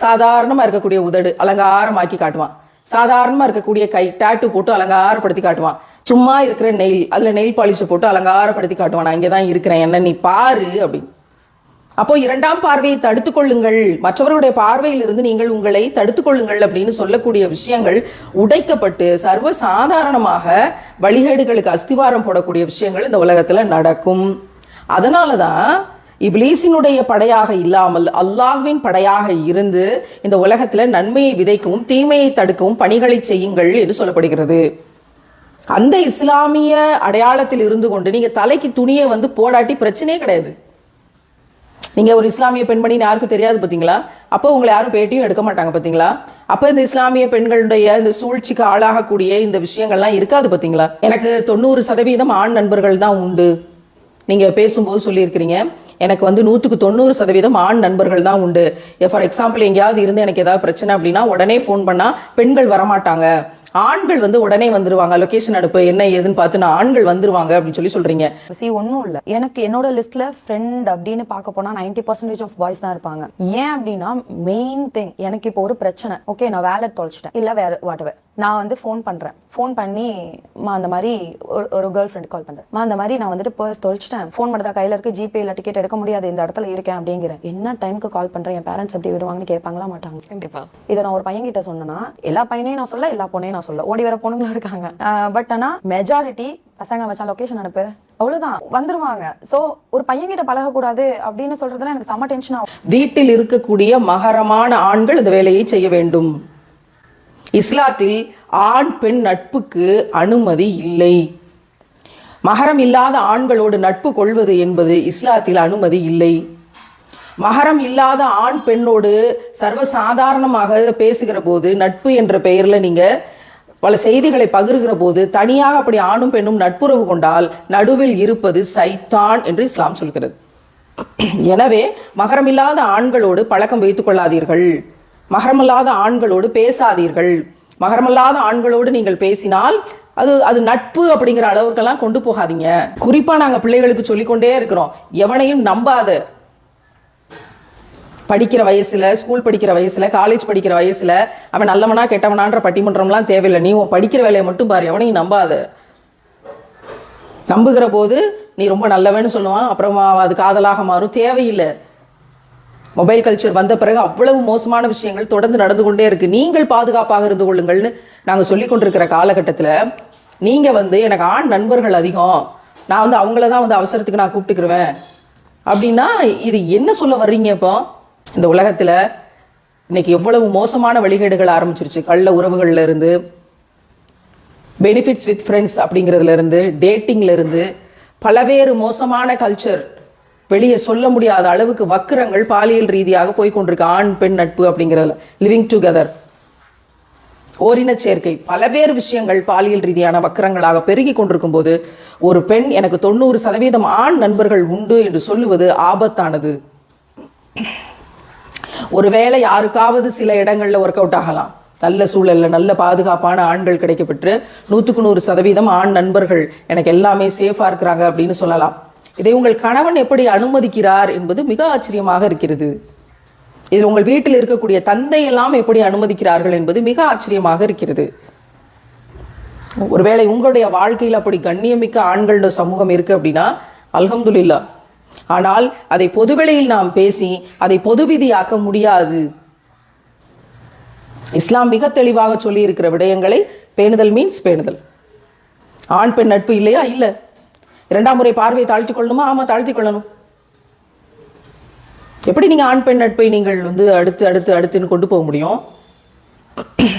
சாதாரணமா இருக்கக்கூடிய உதடு அலங்காரமாக்கி காட்டுவான். சாதாரணமா இருக்கக்கூடிய கை டாட்டு போட்டு அலங்காரப்படுத்தி காட்டுவான். சும்மா இருக்கிற நெயில் அதுல நெயில் பாலிஷை போட்டு அலங்காரப்படுத்தி காட்டுவான். நான் இங்கதான் இருக்கிறேன் என்ன நீ பாரு அப்படின்னு. அப்போ இரண்டாம் பார்வையை தடுத்துக் கொள்ளுங்கள். மற்றவருடைய பார்வையில் இருந்து நீங்கள் உங்களை தடுத்துக் கொள்ளுங்கள் அப்படின்னு சொல்லக்கூடிய விஷயங்கள் உடைக்கப்பட்டு சர்வ சாதாரணமாக வழிகேடுகளுக்கு அஸ்திவாரம் போடக்கூடிய விஷயங்கள் இந்த உலகத்துல நடக்கும். அதனாலதான் இப்லீசினுடைய படையாக இல்லாமல் அல்லாஹ்வின் படையாக இருந்து இந்த உலகத்துல நன்மையை விதைக்கவும் தீமையை தடுக்கவும் பணிகளை செய்யுங்கள் என்று சொல்லப்படுகிறது. அந்த இஸ்லாமிய அடையாளத்தில் இருந்து கொண்டு நீங்க தலைக்கு துணியை வந்து போடாட்டி பிரச்சனையே கிடையாது. நீங்கள் ஒரு இஸ்லாமிய பெண்மணி யாருக்கும் தெரியாது பார்த்தீங்களா அப்போ உங்களை யாரும் பேட்டியும் எடுக்க மாட்டாங்க பார்த்தீங்களா அப்போ இந்த இஸ்லாமிய பெண்களுடைய இந்த சூழ்ச்சிக்கு ஆளாகக்கூடிய இந்த விஷயங்கள்லாம் இருக்காது பார்த்தீங்களா எனக்கு தொண்ணூறு சதவீதம் ஆண் நண்பர்கள் தான் உண்டு. நீங்கள் பேசும்போது சொல்லியிருக்கிறீங்க. எனக்கு வந்து நூற்றுக்கு தொண்ணூறு சதவீதம் ஆண் நண்பர்கள் தான் உண்டு. ஃபார் எக்ஸாம்பிள் எங்கேயாவது இருந்து எனக்கு ஏதாவது பிரச்சனை அப்படின்னா உடனே ஃபோன் பண்ணால் பெண்கள் வரமாட்டாங்க. ஆண்கள் வந்து உடனே வந்துருவாங்க. லொகேஷன் அனுப்பு என்ன ஏதுன்னு பார்த்து நான் ஆண்கள் வந்துருவாங்க அப்படின்னு சொல்லி சொல்றீங்க. சி ஒன்றும் இல்லை. எனக்கு என்னோட லிஸ்ட்ல ஃப்ரெண்ட் அப்படின்னு பார்க்க போனா 90% பர்சன்டேஜ் ஆஃப் பாய்ஸ் தான் இருப்பாங்க. ஏன் அப்படின்னா மெயின் திங் எனக்கு இப்போ ஒரு பிரச்சனை. ஓகே நான் வேலை தொலைச்சிட்டேன். இல்லை வேற வாட் நான் வந்து ஃபோன் பண்றேன். ஃபோன் பண்ணி மா அந்த மாதிரி ஒரு ஒரு கேர்ள் ஃப்ரெண்ட் கால் பண்றேன். மா அந்த மாதிரி நான் வந்துட்டு பர்ஸ் தொலைச்சிட்டேன். ஃபோன் பண்ணுறதா கையில இருக்கு. ஜிபே இல்லை டிக்கெட் எடுக்க முடியாது. இந்த இடத்துல இருக்கேன் அப்படிங்கிறேன். என்ன டைமுக்கு கால் பண்றேன்? என் பேரண்ட்ஸ் எப்படி விடுவாங்கன்னு கேட்பாங்களா மாட்டாங்க. கண்டிப்பா. இதை நான் ஒரு பையன் கிட்ட சொன்னேன்னா எல்லா பையனையும் நான் சொல்ல எல்லா பொண்ணையும் நான் சொல்ல. ஓடி வர பொண்ணுங்களும் இருக்காங்க. பட் ஆனா மெஜாரிட்டி பசங்க வச்சா லொகேஷன் அனுப்பு. அவ்வளவுதான். வந்துருவாங்க. சோ ஒரு பையன் கிட்ட பழகக்கூடாது அப்படின்னு சொல்றதுல எனக்கு செம்ம டென்ஷன் ஆகும். வீட்டில் இருக்கக்கூடிய மகரமான ஆண்கள் இந்த வேலையை செய்ய வேண்டும். இஸ்லாத்தில் ஆண் பெண் நட்புக்கு அனுமதி இல்லை. மகரம் இல்லாத ஆண்களோடு நட்பு கொள்வது என்பது இஸ்லாத்தில் அனுமதி இல்லை. மகரம் இல்லாத ஆண் பெண்ணோடு சர்வசாதாரணமாக பேசுகிற போது நட்பு என்ற பெயர்ல நீங்க பல செய்திகளை பகிர்கிற போது தனியாக அப்படி ஆணும் பெண்ணும் நட்புறவு கொண்டால் நடுவில் இருப்பது சைத்தான் என்று இஸ்லாம் சொல்கிறது. எனவே மகரமில்லாத ஆண்களோடு பழக்கம் வைத்துக் கொள்ளாதீர்கள். மகரமில்லாத ஆண்களோடு பேசாதீர்கள். மகரமில்லாத ஆண்களோடு நீங்கள் பேசினால் அது அது நட்பு அப்படிங்கிற அளவுக்கெல்லாம் கொண்டு போகாதீங்க. குறிப்பா நாங்க பிள்ளைகளுக்கு சொல்லிக்கொண்டே இருக்கிறோம். எவனையும் நம்பாத படிக்கிற வயசுல ஸ்கூல் படிக்கிற வயசுல காலேஜ் படிக்கிற வயசுல அவன் நல்லவனா கெட்டவனான்ற பட்டிமன்றம்லாம் தேவையில்லை. நீ உன் படிக்கிற வேலையை மட்டும் பாரு எவனையும் நம்பாத. நம்புகிற போது நீ ரொம்ப நல்லவன்னு சொல்லுவான். அப்புறமா அது காதலாக மாறும். தேவையில்லை. மொபைல் கல்ச்சர் வந்த பிறகு அவ்வளவு மோசமான விஷயங்கள் தொடர்ந்து நடந்து கொண்டே இருக்கு. நீங்கள் பாதுகாப்பாக இருந்து கொள்ளுங்கள்னு நாங்கள் சொல்லி கொண்டிருக்கிற காலகட்டத்தில் நீங்கள் வந்து எனக்கு ஆண் நண்பர்கள் அதிகம். நான் வந்து அவங்கள தான் வந்து அவசரத்துக்கு நான் கூப்பிட்டுக்கிருவேன். அப்படின்னா இது என்ன சொல்ல வர்றீங்க இப்போ? இந்த உலகத்தில் இன்னைக்கு எவ்வளவு மோசமான வழிகேடுகள் ஆரம்பிச்சிருச்சு. கள்ள உறவுகளில் இருந்து பெனிஃபிட்ஸ் வித் ஃப்ரெண்ட்ஸ் அப்படிங்கிறதுலேருந்து டேட்டிங்லேருந்து பலவேறு மோசமான கல்ச்சர் வெளியே சொல்ல முடியாத அளவுக்கு வக்கிரங்கள் பாலியல் ரீதியாக போய் கொண்டிருக்கு. ஆண் பெண் நட்பு அப்படிங்கிறதுல. லிவிங் டுகெதர் ஓரின சேர்க்கை. பலவேறு விஷயங்கள் பாலியல் ரீதியான வக்கிரங்களாக பெருகி கொண்டிருக்கும் போது ஒரு பெண் எனக்கு தொண்ணூறு சதவீதம் ஆண் நண்பர்கள் உண்டு என்று சொல்லுவது ஆபத்தானது. ஒருவேளை யாருக்காவது சில இடங்களில் ஒர்க் அவுட் ஆகலாம். நல்ல சூழல்ல நல்ல பாதுகாப்பான ஆண்கள் கிடைக்கப்பெற்று நூத்துக்கு நூறு சதவீதம் ஆண் நண்பர்கள் எனக்கு எல்லாமே சேஃபா இருக்கிறாங்க அப்படின்னு சொல்லலாம். இதை உங்கள் கணவன் எப்படி அனுமதிக்கிறார் என்பது மிக ஆச்சரியமாக இருக்கிறது. இதில் உங்கள் வீட்டில் இருக்கக்கூடிய தந்தை எல்லாம் எப்படி அனுமதிக்கிறார்கள் என்பது மிக ஆச்சரியமாக இருக்கிறது. ஒருவேளை உங்களுடைய வாழ்க்கையில் அப்படி கண்ணியமிக்க ஆண்களோட சமூகம் இருக்கு அப்படின்னா அல்ஹம்துல்லா ஆனால் அதை பொதுவெளியில் நாம் பேசி அதை பொது விதியாக்க முடியாது. இஸ்லாம் மிக தெளிவாக சொல்லி இருக்கிற விடயங்களை பேணுதல் மீன்ஸ் பேணுதல். ஆண் பெண் நட்பு இல்லையா? இல்ல. இரண்டாம் முறை பார்வையை தாழ்த்திக் கொள்ளணுமா? ஆமா தாழ்த்திக் கொள்ளணும். எப்படி நீங்க ஆண் பெண் நட்பை நீங்கள் வந்து அடுத்து அடுத்து அடுத்துன்னு கொண்டு போக முடியும்?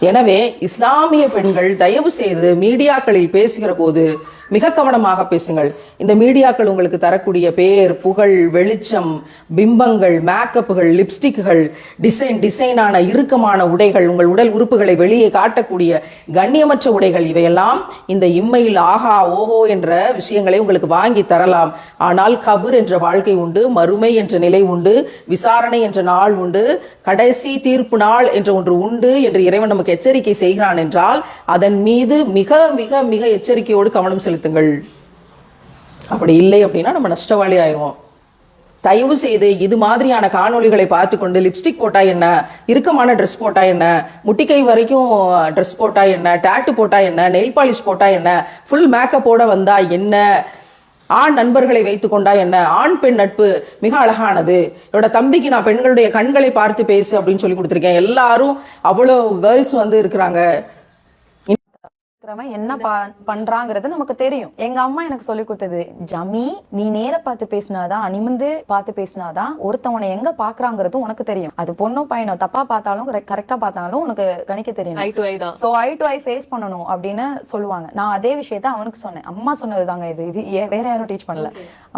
எனவே இஸ்லாமிய பெண்கள் தயவு செய்து மீடியாக்களில் பேசுகிற போது மிக கவனமாக பேசுங்கள். இந்த மீடியாக்கள் உங்களுக்கு தரக்கூடிய பேர் புகழ் வெளிச்சம் பிம்பங்கள் மேக்கப்புகள் லிப்ஸ்டிக்குகள் டிசைன் டிசைனான இறுக்கமான உடைகள் உங்கள் உடல் உறுப்புகளை வெளியே காட்டக்கூடிய கண்ணியமற்ற உடைகள் இவையெல்லாம் இந்த இம்மையில் ஆஹா ஓஹோ என்ற விஷயங்களை உங்களுக்கு வாங்கி தரலாம். ஆனால் கபர் என்ற வாழ்க்கை உண்டு மறுமை என்ற நிலை உண்டு விசாரணை என்ற நாள் உண்டு கடைசி தீர்ப்பு நாள் என்ற ஒன்று உண்டு என்று இறைவன் நமக்கு எச்சரிக்கை செய்கிறான் என்றால் அதன் மீது மிக மிக மிக எச்சரிக்கையோடு கவனம் செலுத்துங்கள் அப்படி இல்லை அப்படின்னா நம்ம நஷ்டவாளி ஆயிடுவோம். தயவு செய்து இது மாதிரியான காணொளிகளை பார்த்து கொண்டு லிப்ஸ்டிக் போட்டா என்ன? இறுக்கமான ட்ரெஸ் போட்டா என்ன? முட்டிக்கை வரைக்கும் ட்ரெஸ் போட்டா என்ன? டேட்டு போட்டா என்ன? நெயில் பாலிஷ் போட்டா என்ன? ஃபுல் மேக்கப்போட வந்தா என்ன? ஆண் நண்பர்களை வைத்துக்கொண்டா என்ன? ஆண் பெண் நட்பு மிக அழகானது. என்னோட தம்பிக்கு நான் பெண்களுடைய கண்களை பார்த்து பேசு அப்படின்னு சொல்லி கொடுத்துருக்கேன். எல்லாரும் அவ்வளோ கேர்ள்ஸ் வந்து இருக்கிறாங்க. இருக்கிறவன் என்ன பண்றாங்கிறது நமக்கு தெரியும். எங்க அம்மா எனக்கு சொல்லி கொடுத்தது ஜமி நீ நேர பார்த்து பேசினாதான் நிமிந்து பார்த்து பேசினாதான் ஒருத்தவனை எங்க பாக்குறாங்கிறது உனக்கு தெரியும். அது பொண்ணும் பையனும் தப்பா பார்த்தாலும் கரெக்டா பார்த்தாலும் உனக்கு கணிக்க தெரியும். ஐ டு ஐ தான். So eye to eye face பண்ணணும் அப்படின்னு சொல்லுவாங்க. நான் அதே விஷயத்த அவனுக்கு சொன்னேன். அம்மா சொன்னதுதாங்க இது. இது வேற யாரும் டீச் பண்ணல.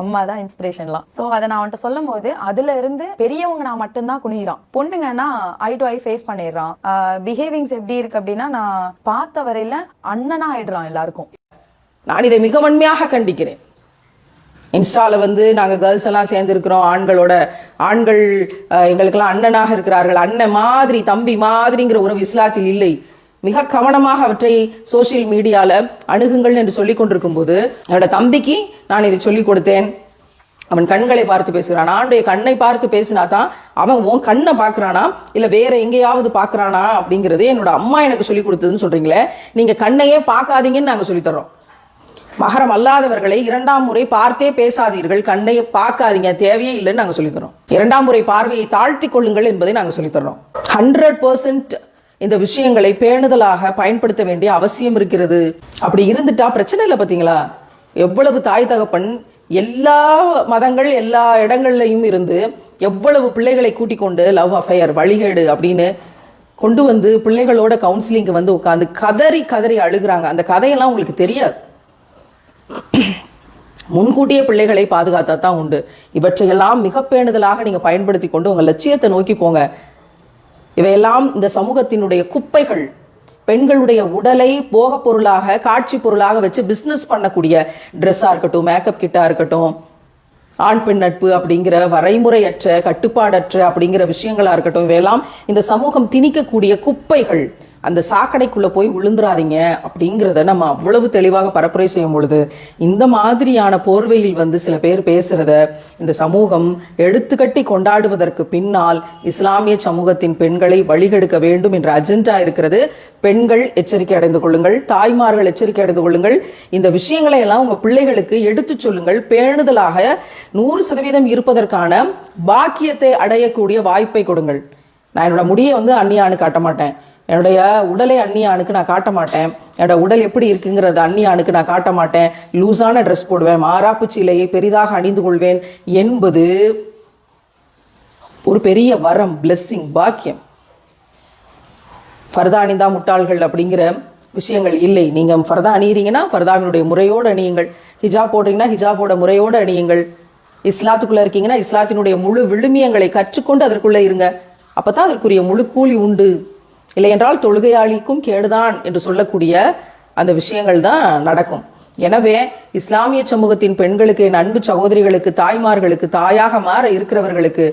அம்மா தான் இன்ஸ்பிரேஷன்லாம் சோ அதை நான் அவன்கிட்ட சொல்லும் போது அதுல இருந்து பெரியவங்க நான் மட்டும்தான் குனிகிறான் பொண்ணுங்கன்னா ஐ டு ஐ ஃபேஸ் பண்ணிடுறான். பிஹேவிங்ஸ் எப்படி இருக்கு அப்படின்னா நான் பார்த்த வரையில அண்ணனா ஆயிடுறான் எல்லாருக்கும். நான் இதை மிக வன்மையாக கண்டிக்கிறேன். இன்ஸ்டால வந்து நாங்க கேர்ள்ஸ் எல்லாம் சேர்ந்துருக்கிறோம். ஆண்களோட ஆண்கள் எங்களுக்கெல்லாம் அண்ணனாக இருக்கிறார்கள். அண்ணன் மாதிரி தம்பி மாதிரிங்கிற உறவு இஸ்லாத்தில் இல்லை. மிக கவனமாக அவற்றை சோஷியல் மீடியால அணுகுங்கள் என்று சொல்லிக் கொண்டிருக்கும் போது என்னோட தம்பிக்கு நான் இதை சொல்லிக் கொடுத்தேன். அவன் கண்களை பார்த்து பேசுகிறான். ஆண்டுடைய கண்ணை பார்த்து பேசினா தான் அவன் உன் கண்ணை பார்க்கறானா? இல்லை வேற எங்கேயாவது பார்க்கறானா? அப்படிங்கிறது என்னோட அம்மா எனக்கு சொல்லி கொடுத்ததுன்னு சொல்கிறீங்களே நீங்கள் கண்ணையே பார்க்காதீங்கன்னு நாங்கள் சொல்லித்தரோம் மகரம் அல்லாதவர்களை இரண்டாம் முறை பார்த்தே பேசாதீர்கள். கண்ணை பார்க்காதீங்க. தேவையே இல்லைன்னு நாங்கள் சொல்லித் தரோம் இரண்டாம் முறை பார்வையை தாழ்த்தி கொள்ளுங்கள் என்பதை நாங்கள் சொல்லித்தரோம் ஹண்ட்ரட் பர்சன்ட் இந்த விஷயங்களை பேணுதலாக பயன்படுத்த வேண்டிய அவசியம் இருக்கிறது. அப்படி இருந்துட்டா பிரச்சனை இல்லை பார்த்தீங்களா எவ்வளவு தாய் தகப்பன் எல்லா மதங்கள் எல்லா இடங்கள்லையும் இருந்து எவ்வளவு பிள்ளைகளை கூட்டிக் கொண்டு லவ் அஃபையர் வழிகேடு அப்படின்னு கொண்டு வந்து பிள்ளைகளோட கவுன்சிலிங்க்கு வந்து உட்காந்து கதறி கதறி அழுகுறாங்க. அந்த கதையெல்லாம் உங்களுக்கு தெரியாது. முன்கூட்டியே பிள்ளைகளை பாதுகாத்தா தான் உண்டு. இவற்றையெல்லாம் மிக பேணுதலாக நீங்கள் பயன்படுத்தி கொண்டு உங்கள் லட்சியத்தை நோக்கி போங்க. இவையெல்லாம் இந்த சமூகத்தினுடைய குப்பைகள். பெண்களுடைய உடலை போக பொருளாக காட்சி பொருளாக வச்சு பிசினஸ் பண்ணக்கூடிய ட்ரெஸ்ஸாக இருக்கட்டும் மேக்கப் கிட்டா இருக்கட்டும் ஆண் பெண் நட்பு அப்படிங்கிற வரைமுறையற்ற கட்டுப்பாடற்ற அப்படிங்கிற விஷயங்களா இருக்கட்டும் இவையெல்லாம் இந்த சமூகம் திணிக்கக்கூடிய குப்பைகள். அந்த சாக்கடைக்குள்ளே போய் விழுந்துராதீங்க அப்படிங்கிறத நம்ம அவ்வளவு தெளிவாக பரப்புரை செய்யும் பொழுது இந்த மாதிரியான போர்வையில் வந்து சில பேர் பேசுறத இந்த சமூகம் எடுத்துக்கட்டி கொண்டாடுவதற்கு பின்னால் இஸ்லாமிய சமூகத்தின் பெண்களை வழிகெடுக்க வேண்டும் என்ற அஜெண்டா இருக்கிறது. பெண்கள் எச்சரிக்கை அடைந்து கொள்ளுங்கள் தாய்மார்கள் எச்சரிக்கை அடைந்து கொள்ளுங்கள். இந்த விஷயங்களை எல்லாம் உங்க பிள்ளைகளுக்கு எடுத்துச் சொல்லுங்கள். பேணுதலாக நூறு சதவீதம் இருப்பதற்கான பாக்கியத்தை அடையக்கூடிய வாய்ப்பை கொடுங்கள். நான் என்னோட முடியை வந்து அந்நியானு காட்ட மாட்டேன். என்னுடைய உடலை அந்நியானுக்கு நான் காட்ட மாட்டேன். என்னோட உடல் எப்படி இருக்குங்கிறது அந்நியானுக்கு நான் காட்ட மாட்டேன். லூசான ட்ரெஸ் போடுவேன். மாறாப்பு சீலையை பெரிதாக அணிந்து கொள்வேன் என்பது ஒரு பெரிய வரம் blessing பாக்கியம். ஃபர்தா அணிந்தா முட்டாள்கள் அப்படிங்கிற விஷயங்கள் இல்லை. நீங்கள் ஃபர்தா அணியிறீங்கன்னா ஃபர்தாவினுடைய முறையோடு அணியுங்கள். ஹிஜாப் போடுறீங்கன்னா ஹிஜாபோட முறையோடு அணியுங்கள். இஸ்லாத்துக்குள்ளே இருக்கீங்கன்னா இஸ்லாத்தினுடைய முழு விழுமியங்களை கற்றுக்கொண்டு அதற்குள்ளே இருங்க. அப்பதான் அதற்குரிய முழு கூலி உண்டு. இல்லையென்றால் தொழுகையாளிக்கும் கேடுதான் என்று சொல்லக்கூடிய அந்த விஷயங்கள் தான் நடக்கும். எனவே இஸ்லாமிய சமூகத்தின் பெண்களுக்கு என் அன்பு சகோதரிகளுக்கு தாய்மார்களுக்கு தாயாக மாற இருக்கிறவர்களுக்கு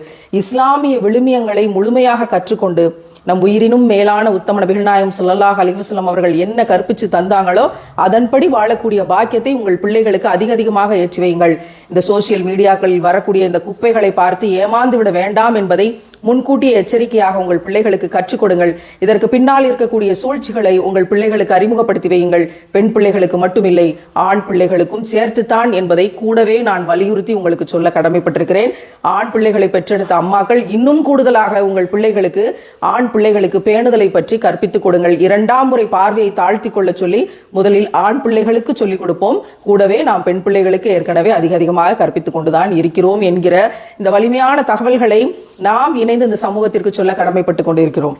இஸ்லாமிய விழுமியங்களை முழுமையாக கற்றுக்கொண்டு நம் உயிரினும் மேலான உத்தம நபிகள்நாயகம் நாயகம் அலிவசலம் அவர்கள் என்ன கற்பிச்சு தந்தாங்களோ அதன்படி வாழக்கூடிய பாக்கியத்தை உங்கள் பிள்ளைகளுக்கு அதிக அதிகமாக ஏற்றி வையுங்கள். இந்த சோசியல் மீடியாக்களில் வரக்கூடிய இந்த குப்பைகளை பார்த்து ஏமாந்து விட வேண்டாம் என்பதை முன்கூட்டிய எச்சரிக்கையாக உங்கள் பிள்ளைகளுக்கு கற்றுக் கொடுங்கள். இதற்கு பின்னால் இருக்கக்கூடிய சூழ்ச்சிகளை உங்கள் பிள்ளைகளுக்கு அறிமுகப்படுத்தி வையுங்கள். பெண் பிள்ளைகளுக்கு மட்டுமில்லை ஆண் பிள்ளைகளுக்கும் சேர்த்துத்தான் என்பதை கூடவே நான் வலியுறுத்தி உங்களுக்கு சொல்ல கடமைப்பட்டிருக்கிறேன். ஆண் பிள்ளைகளை பெற்றெடுத்த அம்மாக்கள் இன்னும் கூடுதலாக உங்கள் பிள்ளைகளுக்கு ஆண் பிள்ளைகளுக்கு பேணுதலை பற்றி கற்பித்துக் கொடுங்கள். இரண்டாம் முறை பார்வையை தாழ்த்தி கொள்ள சொல்லி முதலில் ஆண் பிள்ளைகளுக்கு சொல்லிக் கொடுப்போம். கூடவே நாம் பெண் பிள்ளைகளுக்கு ஏற்கனவே அதிக அதிகமாக கற்பித்துக் கொண்டுதான் இருக்கிறோம் என்கிற இந்த வலிமையான தகவல்களை நாம் இணைந்து இந்த சமூகத்திற்கு சொல்ல கடமைப்பட்டு கொண்டிருக்கிறோம்.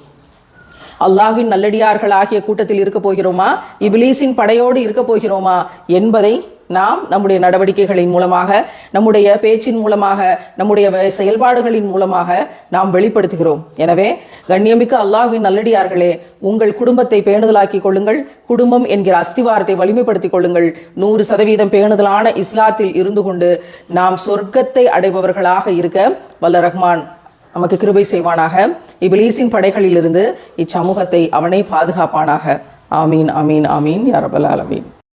அல்லாஹ்வின் நல்லடியார்கள் ஆகிய கூட்டத்தில் இருக்க போகிறோமா? இபிலீஸின் படையோடு இருக்க போகிறோமா? என்பதை நாம் நம்முடைய நடவடிக்கைகளின் மூலமாக நம்முடைய பேச்சின் மூலமாக நம்முடைய செயல்பாடுகளின் மூலமாக நாம் வெளிப்படுத்துகிறோம். எனவே கண்ணியமிக்க அல்லாஹ்வின் நல்லடியார்களே உங்கள் குடும்பத்தை பேணுதலாக்கிக் கொள்ளுங்கள். குடும்பம் என்கிற அஸ்திவாரத்தை வலிமைப்படுத்திக் கொள்ளுங்கள். நூறு சதவீதம் பேணுதலான இஸ்லாத்தில் இருந்து கொண்டு நாம் சொர்க்கத்தை அடைபவர்களாக இருக்க வல்ல ரஹ்மான். நமக்கு கிருபை செய்வானாக. இபிலீசின் படைகளிலிருந்து இச்சமூகத்தை அவனை பாதுகாப்பானாக. ஆமீன் அமீன் ஆமீன் யாரபல் அலமீன்